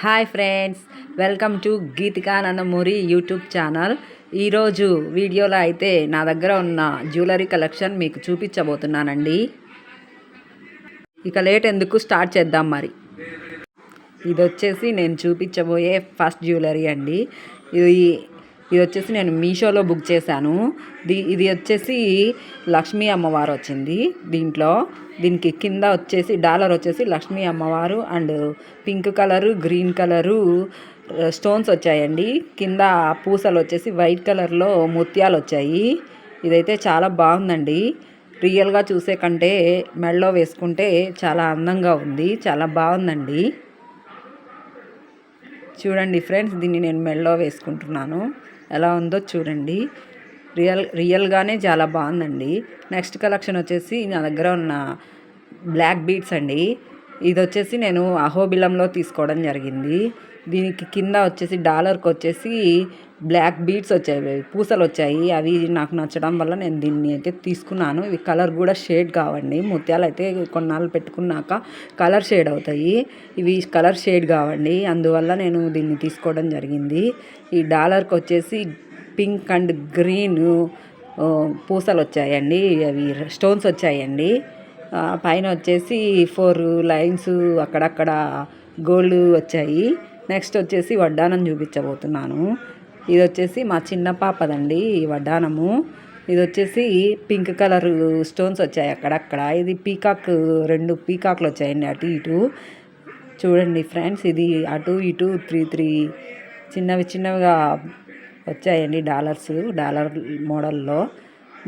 Hi friends welcome to Geethika Nandamuri YouTube channel. ఈరోజు వీడియోలో అయితే నా దగ్గర ఉన్న జ్యువెలరీ కలెక్షన్ మీకు చూపించబోతున్నానండి. ఇక లేట్ ఎందుకు స్టార్ట్ చేద్దాం మరి. ఇది వచ్చేసి నేను చూపించబోయే ఫస్ట్ జ్యువెలరీ అండి. ఇది ఇది వచ్చేసి నేను మీషోలో బుక్ చేశాను. దీ ఇది వచ్చేసి లక్ష్మీ అమ్మవారు వచ్చింది దీంట్లో. దీనికి కింద వచ్చేసి డాలర్ వచ్చేసి లక్ష్మీ అమ్మవారు and pink colour green colour stones వచ్చాయండి. కింద పూసలు వచ్చేసి వైట్ కలర్లో ముత్యాలు వచ్చాయి. ఇదైతే చాలా బాగుందండి. రియల్గా చూసే కంటే మెడలో వేసుకుంటే చాలా అందంగా ఉంది చాలా బాగుందండి. చూడండి ఫ్రెండ్స్ దీన్ని నేను మెడలో వేసుకుంటున్నాను. ఎలా ఉందో చూడండి. రియల్ రియల్గానే చాలా బాగుందండి. నెక్స్ట్ కలెక్షన్ వచ్చేసి నా దగ్గర ఉన్న బ్లాక్ బీడ్స్ అండి. ఇది వచ్చేసి నేను అహోబిలంలో తీసుకోవడం జరిగింది. దీనికి కింద వచ్చేసి డాలర్కి వచ్చేసి బ్లాక్ బీడ్స్ వచ్చాయి పూసలు వచ్చాయి. అవి నాకు నచ్చడం వల్ల నేను దీన్ని అయితే తీసుకున్నాను. ఇవి కలర్ కూడా షేడ్ కావండి. ముత్యాలు అయితే కొన్నాళ్ళు పెట్టుకున్నాక కలర్ షేడ్ అవుతాయి. ఇవి కలర్ షేడ్ కావండి. అందువల్ల నేను దీన్ని తీసుకోవడం జరిగింది. ఈ డాలర్కి వచ్చేసి పింక్ అండ్ గ్రీన్ పూసలు వచ్చాయండి. అవి స్టోన్స్ వచ్చాయండి. పైన వచ్చేసి ఫోర్ లైన్స్ అక్కడక్కడ గోల్డ్ వచ్చాయి. నెక్స్ట్ వచ్చేసి వడ్డానం చూపించబోతున్నాను. ఇది వచ్చేసి మా చిన్న పాపదండి ఈ వడ్డానము. ఇది వచ్చేసి పింక్ కలర్ స్టోన్స్ వచ్చాయి అక్కడక్కడ. ఇది పీకాక్ రెండు పీకాక్లు వచ్చాయండి అటు ఇటు. చూడండి ఫ్రెండ్స్ ఇది అటు ఇటు త్రీ త్రీ చిన్నవి చిన్నవిగా వచ్చాయండి డాలర్స్ డాలర్ మోడల్లో.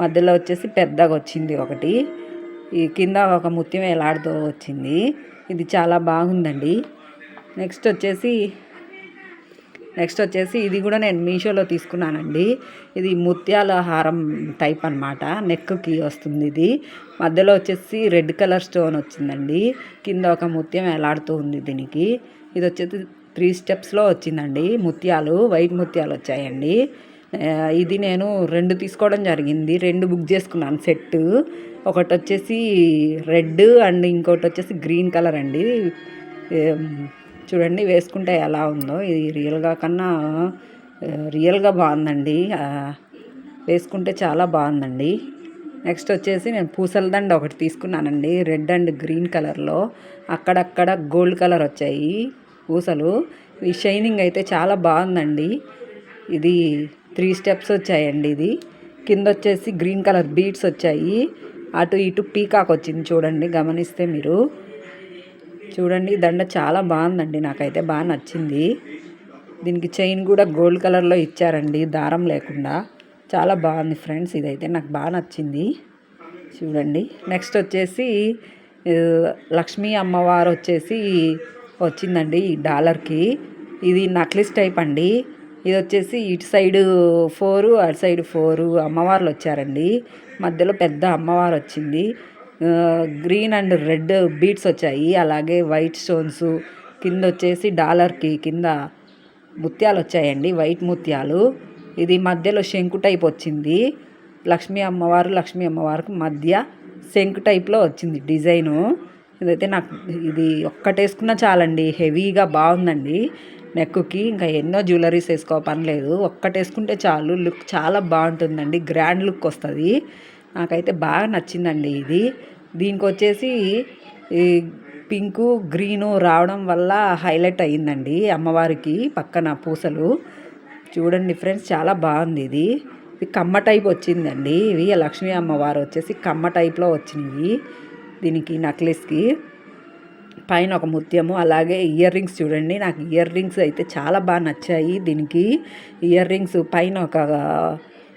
మధ్యలో వచ్చేసి పెద్దగా వచ్చింది ఒకటి. ఈ కింద ఒక ముత్యం ఎలాడుతూ వచ్చింది. ఇది చాలా బాగుందండి. నెక్స్ట్ వచ్చేసి నెక్స్ట్ వచ్చేసి ఇది కూడా నేను మీషోలో తీసుకున్నానండి. ఇది ముత్యాల హారం టైప్ అనమాట నెక్కి వస్తుంది ఇది. మధ్యలో వచ్చేసి రెడ్ కలర్ స్టోన్ వచ్చిందండి. కింద ఒక ముత్యం ఎలాడుతూ ఉంది దీనికి. ఇది వచ్చేసి త్రీ స్టెప్స్లో వచ్చిందండి ముత్యాలు. వైట్ ముత్యాలు వచ్చాయండి. ఇది నేను రెండు తీసుకోవడం జరిగింది. రెండు బుక్ చేసుకున్నాను. సెట్. ఒకటి వచ్చేసి రెడ్ అండ్ ఇంకోటి వచ్చేసి గ్రీన్ కలర్ అండి. చూడండి వేసుకుంటే ఎలా ఉందో. ఇది రియల్గా కన్నా రియల్గా బాగుందండి. వేసుకుంటే చాలా బాగుందండి. నెక్స్ట్ వచ్చేసి నేను పూసల దండ ఒకటి తీసుకున్నానండి. రెడ్ అండ్ గ్రీన్ కలర్లో అక్కడక్కడ గోల్డ్ కలర్ వచ్చాయి పూసలు. ఈ షైనింగ్ అయితే చాలా బాగుందండి. ఇది త్రీ స్టెప్స్ వచ్చాయండి ఇది. కింద వచ్చేసి గ్రీన్ కలర్ బీడ్స్ వచ్చాయి. అటు ఇటు పీకాక్ వచ్చింది చూడండి గమనిస్తే మీరు. చూడండి దండ చాలా బాగుందండి నాకైతే బాగా నచ్చింది. దీనికి చైన్ కూడా గోల్డ్ కలర్లో ఇచ్చారండి దారం లేకుండా. చాలా బాగుంది ఫ్రెండ్స్ ఇదైతే నాకు బాగా నచ్చింది. చూడండి నెక్స్ట్ వచ్చేసి లక్ష్మీ అమ్మవారు వచ్చేసి వచ్చిందండి ఈ డాలర్కి ఇది నక్లిస్ టైప్ అండి. ఇది వచ్చేసి ఇటు సైడు ఫోరు అటు సైడ్ ఫోరు అమ్మవార్లు వచ్చారండి. మధ్యలో పెద్ద అమ్మవారు వచ్చింది. గ్రీన్ అండ్ రెడ్ బీట్స్ వచ్చాయి. అలాగే వైట్ స్టోన్స్ కింద వచ్చేసి డాలర్కి కింద ముత్యాలు వచ్చాయండి వైట్ ముత్యాలు. ఇది మధ్యలో శంకు టైప్ వచ్చింది. లక్ష్మీ అమ్మవారు లక్ష్మీ అమ్మవారికి మధ్య శంకు టైప్లో వచ్చింది డిజైను. ఇదైతే నాకు ఇది ఒక్కటేసుకున్నా చాలండి హెవీగా బాగుందండి. నెక్కి ఇంకా ఎన్నో జ్యువెలరీస్ వేసుకో పని లేదు ఒక్కటేసుకుంటే చాలు లుక్ చాలా బాగుంటుందండి గ్రాండ్ లుక్ వస్తుంది. నాకైతే బాగా నచ్చిందండి ఇది. దీనికి వచ్చేసి ఈ పింకు గ్రీను రావడం వల్ల హైలైట్ అయ్యిందండి అమ్మవారికి పక్కన పూసలు. చూడండి ఫ్రెండ్స్ చాలా బాగుంది ఇది. ఇది కమ్మ టైప్ వచ్చిందండి ఇవి. లక్ష్మీ అమ్మవారు వచ్చేసి కమ్మ టైప్లో వచ్చినాయి దీనికి నెక్లెస్కి. పైన ఒక ముత్యము అలాగే ఇయర్ రింగ్స్ చూడండి. నాకు ఇయర్ రింగ్స్ అయితే చాలా బాగా నచ్చాయి దీనికి. ఇయర్ రింగ్స్ పైన ఒక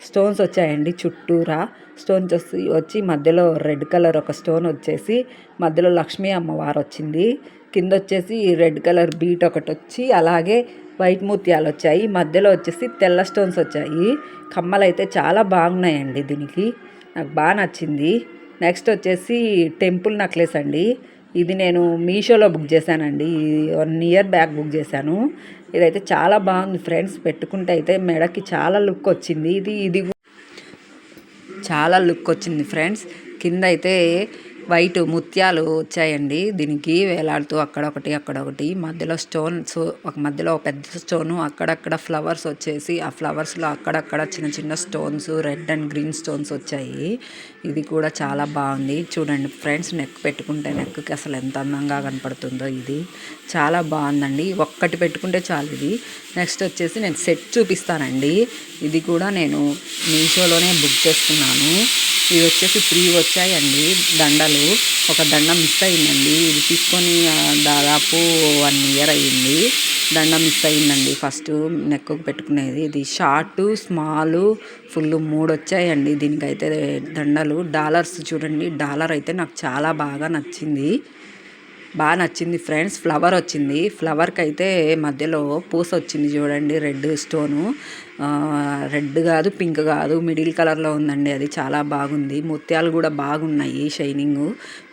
స్టోన్స్ వచ్చాయండి చుట్టూరా. స్టోన్స్ వచ్చి వచ్చి మధ్యలో రెడ్ కలర్ ఒక స్టోన్ వచ్చేసి మధ్యలో లక్ష్మీ అమ్మవారు వచ్చింది. కింద వచ్చేసి రెడ్ కలర్ బీట్ ఒకటి వచ్చి అలాగే వైట్ ముత్యాలు వచ్చాయి. మధ్యలో వచ్చేసి తెల్ల స్టోన్స్ వచ్చాయి. కమ్మలు అయితే చాలా బాగున్నాయండి దీనికి. నాకు బాగా నచ్చింది. నెక్స్ట్ వచ్చేసి టెంపుల్ నెక్లెస్ అండి. ఇది నేను మీషోలో బుక్ చేశానండి. వన్ ఇయర్ బ్యాక్ బుక్ చేశాను. ఇదైతే చాలా బాగుంది ఫ్రెండ్స్. పెట్టుకుంటే అయితే మెడకి చాలా లుక్ వచ్చింది. ఇది ఇది చాలా లుక్ వచ్చింది ఫ్రెండ్స్. కింద అయితే వైట్ ముత్యాలు వచ్చాయండి. దీనికి వేలాడుతూ అక్కడొకటి అక్కడొకటి మధ్యలో స్టోన్స్ ఒక మధ్యలో ఒక పెద్ద స్టోను అక్కడక్కడ ఫ్లవర్స్ వచ్చేసి ఆ ఫ్లవర్స్లో అక్కడక్కడ చిన్న చిన్న stones red and green stones వచ్చాయి. ఇది కూడా చాలా బాగుంది. చూడండి ఫ్రెండ్స్ నెక్ పెట్టుకుంటే నెక్కి అసలు ఎంత అందంగా కనపడుతుందో ఇది. చాలా బాగుందండి. ఒక్కటి పెట్టుకుంటే చాలు ఇది. నెక్స్ట్ వచ్చేసి నేను సెట్ చూపిస్తానండి. ఇది కూడా నేను మీషోలోనే బుక్ చేసుకున్నాను. ఇవి వచ్చేసి త్రీ వచ్చాయండి దండలు. ఒక దండ మిస్ అయిందండి. ఇది తీసుకొని దాదాపు వన్ ఇయర్ అయ్యింది. దండ మిస్ అయిందండి ఫస్ట్ నెక్కు పెట్టుకునేది. ఇది షార్ట్ స్మాల్ ఫుల్ మూడు వచ్చాయండి. దీనికైతే దండలు డాలర్స్ చూడండి. డాలర్ అయితే నాకు చాలా బాగా నచ్చింది. బాగా నచ్చింది ఫ్రెండ్స్. ఫ్లవర్ వచ్చింది. ఫ్లవర్కి అయితే మధ్యలో పూస వచ్చింది చూడండి. Red stone. రెడ్ కాదు పింక్ కాదు మిడిల్ కలర్లో ఉందండి. అది చాలా బాగుంది. ముత్యాలు కూడా బాగున్నాయి షైనింగ్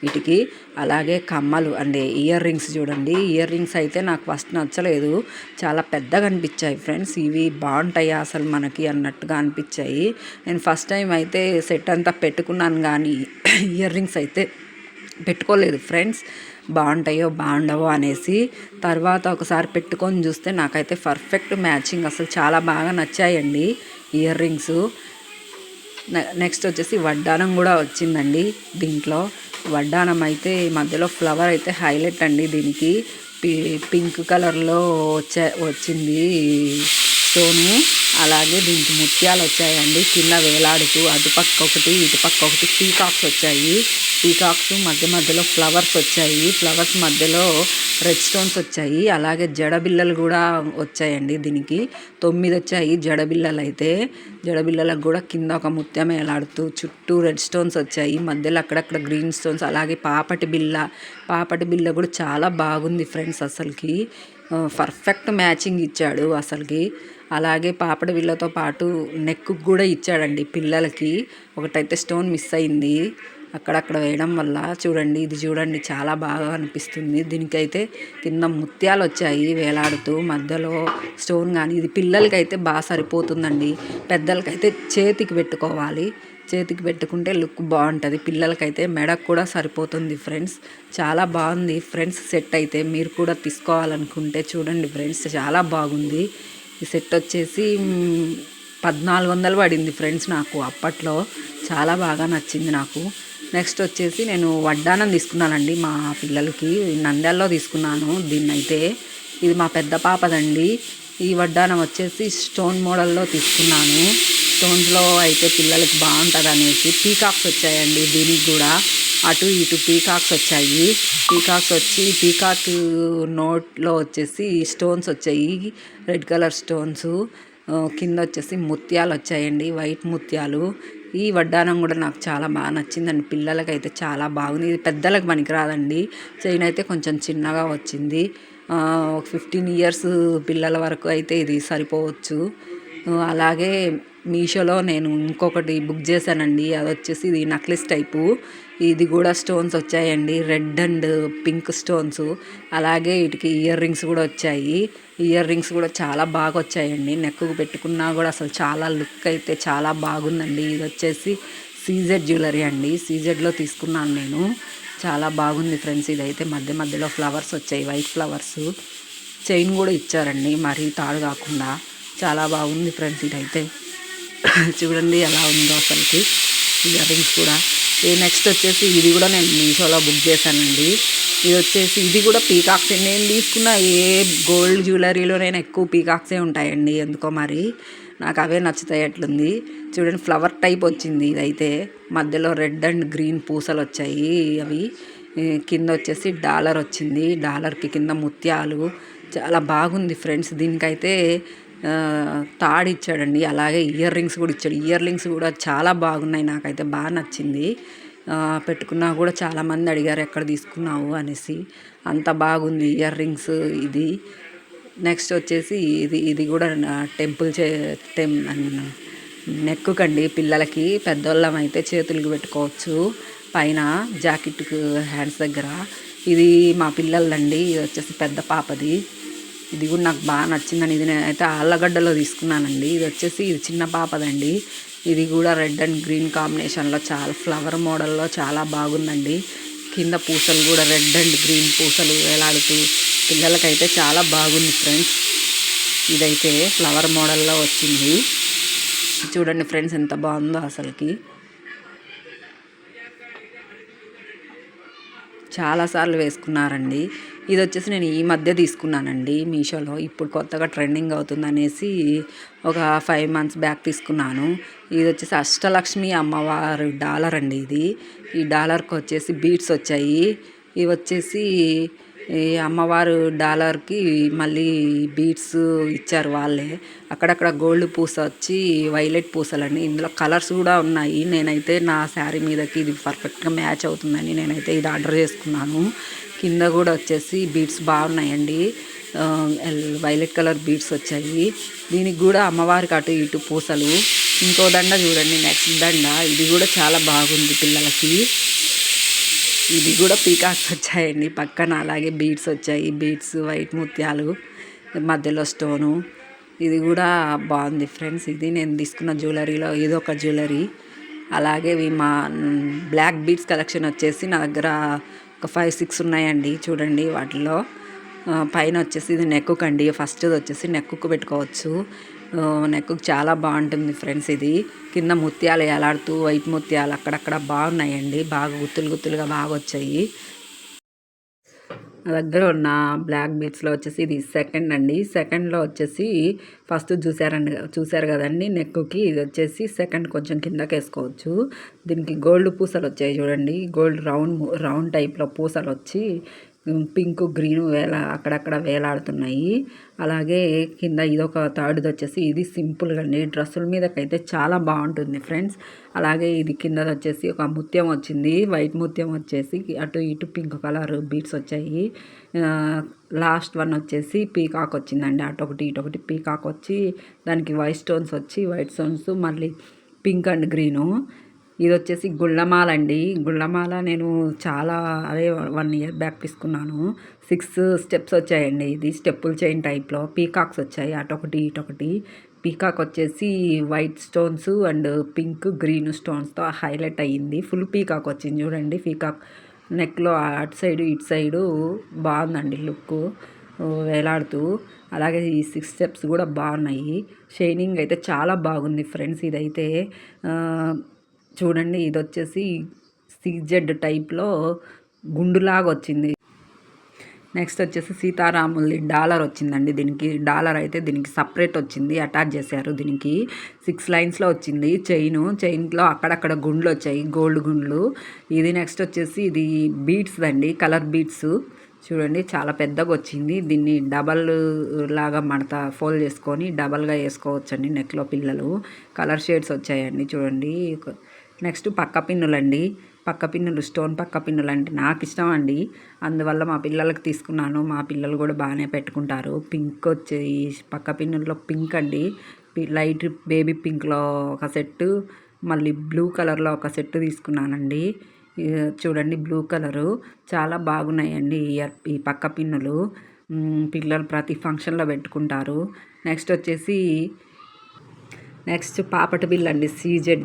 వీటికి. అలాగే కమ్మలు అంటే ఇయర్ రింగ్స్ చూడండి. ఇయర్ రింగ్స్ అయితే నాకు ఫస్ట్ నచ్చలేదు. చాలా పెద్దగా అనిపించాయి ఫ్రెండ్స్. ఇవి బాగుంటాయి అసలు మనకి అన్నట్టుగా అనిపించాయి. నేను ఫస్ట్ టైం అయితే సెట్ అంతా పెట్టుకున్నాను కానీ ఇయర్ రింగ్స్ అయితే పెట్టుకోలేదు ఫ్రెండ్స్. బాగుంటాయో బాగుండవో అనేసి తర్వాత ఒకసారి పెట్టుకొని చూస్తే నాకైతే పర్ఫెక్ట్ మ్యాచింగ్ అసలు చాలా బాగా నచ్చాయండి ఇయర్ రింగ్స్ నెక్స్ట్ వచ్చేసి వడ్డానం కూడా వచ్చిందండి దీంట్లో. వడ్డానం అయితే ఈ మధ్యలో ఫ్లవర్ అయితే హైలైట్ అండి దీనికి. పి పింక్ కలర్లో వచ్చే వచ్చింది. స్టోను అలాగే దీనికి ముత్యాలు వచ్చాయండి కింద వేలాడుతూ అటుపక్క ఒకటి ఇటుపక్క ఒకటి పీకాక్స్ వచ్చాయి. పీకాక్స్ మధ్య మధ్యలో ఫ్లవర్స్ వచ్చాయి. ఫ్లవర్స్ మధ్యలో రెడ్ స్టోన్స్ వచ్చాయి. అలాగే జడబిల్లలు కూడా వచ్చాయండి దీనికి. తొమ్మిది వచ్చాయి జడబిల్లలు అయితే జడబిల్లలకు కూడా కింద ఒక ముత్యం వేలాడుతూ చుట్టూ రెడ్ స్టోన్స్ వచ్చాయి. మధ్యలో అక్కడక్కడ గ్రీన్ స్టోన్స్ అలాగే పాపటి బిల్ల. పాపటి బిల్ల కూడా చాలా బాగుంది ఫ్రెండ్స్ అసలుకి. పర్ఫెక్ట్ మ్యాచింగ్ ఇచ్చాడు అసలుకి. అలాగే పాపడ విల్లతో పాటు నెక్ కూడా ఇచ్చాడండి పిల్లలకి. ఒకటైతే స్టోన్ మిస్ అయింది. అక్కడక్కడ వేయడం వల్ల చూడండి ఇది చూడండి చాలా బాగా అనిపిస్తుంది. దీనికైతే కింద ముత్యాలు వచ్చాయి వేలాడుతూ మధ్యలో స్టోన్ కానీ ఇది పిల్లలకైతే బాగా సరిపోతుందండి. పెద్దలకైతే చేతికి పెట్టుకోవాలి. చేతికి పెట్టుకుంటే లుక్ బాగుంటుంది. పిల్లలకైతే మెడకు కూడా సరిపోతుంది ఫ్రెండ్స్. చాలా బాగుంది. ఫ్రెండ్స్ సెట్ అయితే మీరు కూడా తీసుకోవాలనుకుంటే చూడండి ఫ్రెండ్స్ చాలా బాగుంది. ఈ సెట్ వచ్చేసి పద్నాలుగు వందలు పడింది ఫ్రెండ్స్ నాకు అప్పట్లో. చాలా బాగా నచ్చింది నాకు. నెక్స్ట్ వచ్చేసి నేను వడ్డానం తీసుకున్నానండి మా పిల్లలకి. నంద్యాలలో తీసుకున్నాను దీన్ని అయితే ఇది మా పెద్ద పాపదండి. ఈ వడ్డానం వచ్చేసి స్టోన్ మోడల్లో తీసుకున్నాను. స్టోన్స్లో అయితే పిల్లలకి బాగుంటుంది అనేసి పీకాక్స్ వచ్చాయండి దీనికి కూడా. అటు ఇటు పీకాక్స్ వచ్చాయి. పీకాక్స్ వచ్చి పీకాక్ నోట్లో వచ్చేసి స్టోన్స్ వచ్చాయి. Red colour stones. కింద వచ్చేసి ముత్యాలు వచ్చాయండి వైట్ ముత్యాలు. ఈ వడ్డానం కూడా నాకు చాలా బాగా నచ్చిందండి. పిల్లలకైతే చాలా బాగుంది. ఇది పెద్దలకు పనికిరాదండి. చైన్ అయితే కొంచెం చిన్నగా వచ్చింది. ఒక ఫిఫ్టీన్ ఇయర్స్ పిల్లల వరకు అయితే ఇది సరిపోవచ్చు. అలాగే మీషోలో నేను ఇంకొకటి బుక్ చేశానండి. అది వచ్చేసి ఇది నక్లెస్ టైపు. ఇది కూడా స్టోన్స్ వచ్చాయండి. Red and pink stones. అలాగే వీటికి ఇయర్ రింగ్స్ కూడా వచ్చాయి. ఇయర్ రింగ్స్ కూడా చాలా బాగా వచ్చాయండి. నెక్కు పెట్టుకున్నా కూడా అసలు చాలా లుక్ అయితే చాలా బాగుందండి. ఇది వచ్చేసి సీజెడ్ జ్యువెలరీ అండి. సీజెడ్లో తీసుకున్నాను నేను. చాలా బాగుంది ఫ్రెండ్స్. ఇదైతే మధ్య మధ్యలో ఫ్లవర్స్ వచ్చాయి. White flowers. చైన్ కూడా ఇచ్చారండి. మరీ తాడు కాకుండా. చాలా బాగుంది ఫ్రెండ్స్ ఇదైతే. చూడండి ఎలా ఉందో అసలుకి. ఇయర్ రింగ్స్ కూడా. ఈ నెక్స్ట్ వచ్చేసి ఇది కూడా నేను మీషోలో బుక్ చేశానండి. ఇది వచ్చేసి ఇది కూడా పీకాక్స్ నేను తీసుకున్న ఏ గోల్డ్ జ్యువెలరీలో నేను ఎక్కువ పీకాక్సే ఉంటాయండి. ఎందుకో మరి? నాకు అవే నచ్చుతాయి అట్లుంది. చూడండి ఫ్లవర్ టైప్ వచ్చింది ఇదైతే. మధ్యలో రెడ్ అండ్ గ్రీన్ పూసలు వచ్చాయి అవి. కింద వచ్చేసి డాలర్ వచ్చింది. డాలర్కి కింద ముత్యాలు. చాలా బాగుంది ఫ్రెండ్స్. దీనికైతే తాడు ఇచ్చాడండి అలాగే ఇయర్ రింగ్స్ కూడా ఇచ్చాడు. ఇయర్ రింగ్స్ కూడా చాలా బాగున్నాయి నాకైతే బాగా నచ్చింది. పెట్టుకున్నా కూడా చాలామంది అడిగారు ఎక్కడ తీసుకున్నావు? అనేసి. అంత బాగుంది ఇయర్ రింగ్స్ ఇది. నెక్స్ట్ వచ్చేసి ఇది ఇది కూడా టెంపుల్ చే టెం నెక్ పిల్లలకి. పెద్దోళ్ళం అయితే చేతులకు పెట్టుకోవచ్చు. పైన జాకెట్కు హ్యాండ్స్ దగ్గర. ఇది మా పిల్లలండి ఇది వచ్చేసి పెద్ద పాపది. ఇది కూడా నాకు బాగా నచ్చిందని ఇది నేనైతే ఆళ్ళగడ్డలో తీసుకున్నానండి. ఇది వచ్చేసి ఇది చిన్న పాపదండి. ఇది కూడా రెడ్ అండ్ గ్రీన్ కాంబినేషన్లో చాలా ఫ్లవర్ మోడల్లో చాలా బాగుందండి. కింద పూసలు కూడా రెడ్ అండ్ గ్రీన్ పూసలు వేలాడుతూ పిల్లలకైతే చాలా బాగుంది ఫ్రెండ్స్. ఇదైతే ఫ్లవర్ మోడల్లో వచ్చింది. చూడండి ఫ్రెండ్స్ ఎంత బాగుందో అసలుకి. చాలాసార్లు వేసుకున్నారండి. ఇది వచ్చేసి నేను ఈ మధ్య తీసుకున్నానండి మీషోలో. ఇప్పుడు కొత్తగా ట్రెండింగ్ అవుతుంది అనేసి ఒక ఫైవ్ మంత్స్ బ్యాక్ తీసుకున్నాను. ఇది వచ్చేసి అష్టలక్ష్మి అమ్మవారు డాలర్ అండి ఇది. ఈ డాలర్కి వచ్చేసి బీట్స్ వచ్చాయి. ఇవి వచ్చేసి ఈ అమ్మవారు డాలర్కి మళ్ళీ బీడ్స్ ఇచ్చారు వాళ్ళే. అక్కడక్కడ గోల్డ్ పూస వచ్చి వైలెట్ పూసలని ఇందులో కలర్స్ కూడా ఉన్నాయి. నేనైతే నా శారీ మీదకి ఇది పర్ఫెక్ట్గా మ్యాచ్ అవుతుందని నేనైతే ఇది ఆర్డర్ చేసుకున్నాను. కింద కూడా వచ్చేసి బీడ్స్ బాగున్నాయండి. వైలెట్ కలర్ బీడ్స్ వచ్చాయి. దీనికి కూడా అమ్మవారికి అటు ఇటు పూసలు. ఇంకో దండ చూడండి నెక్స్ట్ దండ. ఇది కూడా చాలా బాగుంది పిల్లలకి. ఇది కూడా పీకాక్స్ వచ్చాయండి. పక్కన అలాగే బీడ్స్ వచ్చాయి. బీడ్స్ వైట్ ముత్యాలు మధ్యలో స్టోను. ఇది కూడా బాగుంది ఫ్రెండ్స్. ఇది నేను తీసుకున్న జ్యువెలరీలో ఇది ఒక జ్యువెలరీ. అలాగే మా బ్లాక్ బీడ్స్ కలెక్షన్ వచ్చేసి నా దగ్గర ఒక ఫైవ్ సిక్స్ ఉన్నాయండి చూడండి వాటిలో పైన వచ్చేసి ఇది నెక్కుకు అండి. ఫస్ట్ వచ్చేసి నెక్కుకు పెట్టుకోవచ్చు. నెక్కు చాలా బాగుంటుంది ఫ్రెండ్స్ ఇది. కింద ముత్యాలు ఎలాడుతూ వైట్ ముత్యాలు అక్కడక్కడ బాగున్నాయండి. బాగా గుత్తులు గుత్తులుగా బాగా వచ్చాయి. నా దగ్గర ఉన్న బ్లాక్ బీట్స్లో వచ్చేసి ఇది సెకండ్ అండి. సెకండ్లో వచ్చేసి ఫస్ట్ చూసారండి చూసారు కదండి. నెక్కుకి ఇది వచ్చేసి సెకండ్ కొంచెం కిందకి వేసుకోవచ్చు దీనికి గోల్డ్ పూసలు వచ్చాయి చూడండి. గోల్డ్ రౌండ్ రౌండ్ టైప్లో పూసలు వచ్చి పింక్ గ్రీన్ వేల అక్కడక్కడ వేలాడుతున్నాయి. అలాగే కింద ఇదొక థర్డ్ది వచ్చేసి ఇది సింపుల్గా అండి డ్రెస్సుల మీదకైతే చాలా బాగుంటుంది ఫ్రెండ్స్. అలాగే ఇది కింద వచ్చేసి ఒక ముత్యం వచ్చింది. వైట్ ముత్యం వచ్చేసి అటు ఇటు పింక్ కలర్ బీట్స్ వచ్చాయి. లాస్ట్ వన్ వచ్చేసి పీకాక్ వచ్చిందండి. అటు ఒకటి ఇటు ఒకటి పీకాక్ వచ్చి దానికి వైట్ స్టోన్స్ వచ్చి వైట్ స్టోన్స్ మళ్ళీ పింక్ అండ్ గ్రీను. ఇది వచ్చేసి గుళ్ళమాల అండి గుళ్ళమాల నేను చాలా అదే వన్ ఇయర్ బ్యాక్ తీసుకున్నాను. సిక్స్ స్టెప్స్ వచ్చాయండి. ఇది స్టెప్పుల చైన్ టైప్లో. పీకాక్స్ వచ్చాయి. అటొకటి ఇటొకటి పీకాక్ వచ్చేసి white stones and pink green స్టోన్స్తో హైలైట్ అయ్యింది. ఫుల్ పీకాక్ వచ్చింది చూడండి. పీకాక్ నెక్లో అటు సైడు ఇటు సైడు బాగుందండి లుక్. వేలాడుతూ. అలాగే ఈ సిక్స్ స్టెప్స్ కూడా బాగున్నాయి. షైనింగ్ అయితే చాలా బాగుంది ఫ్రెండ్స్ ఇదైతే. చూడండి ఇది వచ్చేసి సిజెడ్ టైప్లో గుండులాగా వచ్చింది నెక్స్ట్ వచ్చేసి సీతారాములది డాలర్ వచ్చిందండి. దీనికి డాలర్ అయితే దీనికి సపరేట్ వచ్చింది అటాచ్ చేశారు దీనికి. సిక్స్ లైన్స్లో వచ్చింది చైను. చైన్లో అక్కడక్కడ గుండ్లు వచ్చాయి గోల్డ్ గుండ్లు. ఇది నెక్స్ట్ వచ్చేసి ఇది బీడ్స్ అండి కలర్ బీడ్స్ చూడండి చాలా పెద్దగా వచ్చింది దీన్ని డబల్ లాగా మడత ఫోల్డ్ చేసుకొని డబల్గా వేసుకోవచ్చండి నెక్లో పిల్లలు. కలర్ షేడ్స్ వచ్చాయండి చూడండి. నెక్స్ట్ పక్క పిన్నులండి. పక్క పిన్నులు స్టోన్ పక్క పిన్నులు అంటే నాకు ఇష్టం అండి. అందువల్ల మా పిల్లలకి తీసుకున్నాను. మా పిల్లలు కూడా బాగానే పెట్టుకుంటారు. పింక్ వచ్చి పక్క పిన్నుల్లో పింక్ అండి. లైట్ బేబీ పింక్లో ఒక సెట్టు మళ్ళీ బ్లూ కలర్లో ఒక సెట్ తీసుకున్నానండి. చూడండి బ్లూ కలరు. చాలా బాగున్నాయండి ఈ పక్క పిన్నులు. పిల్లలు ప్రతి ఫంక్షన్లో పెట్టుకుంటారు. నెక్స్ట్ వచ్చేసి నెక్స్ట్ పాపట బిల్ అండి సీజెడ్.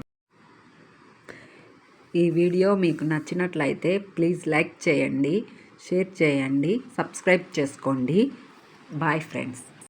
ఈ వీడియో మీకు నచ్చినట్లయితే ప్లీజ్ లైక్ చేయండి షేర్ చేయండి సబ్స్క్రైబ్ చేసుకోండి. Bye friends.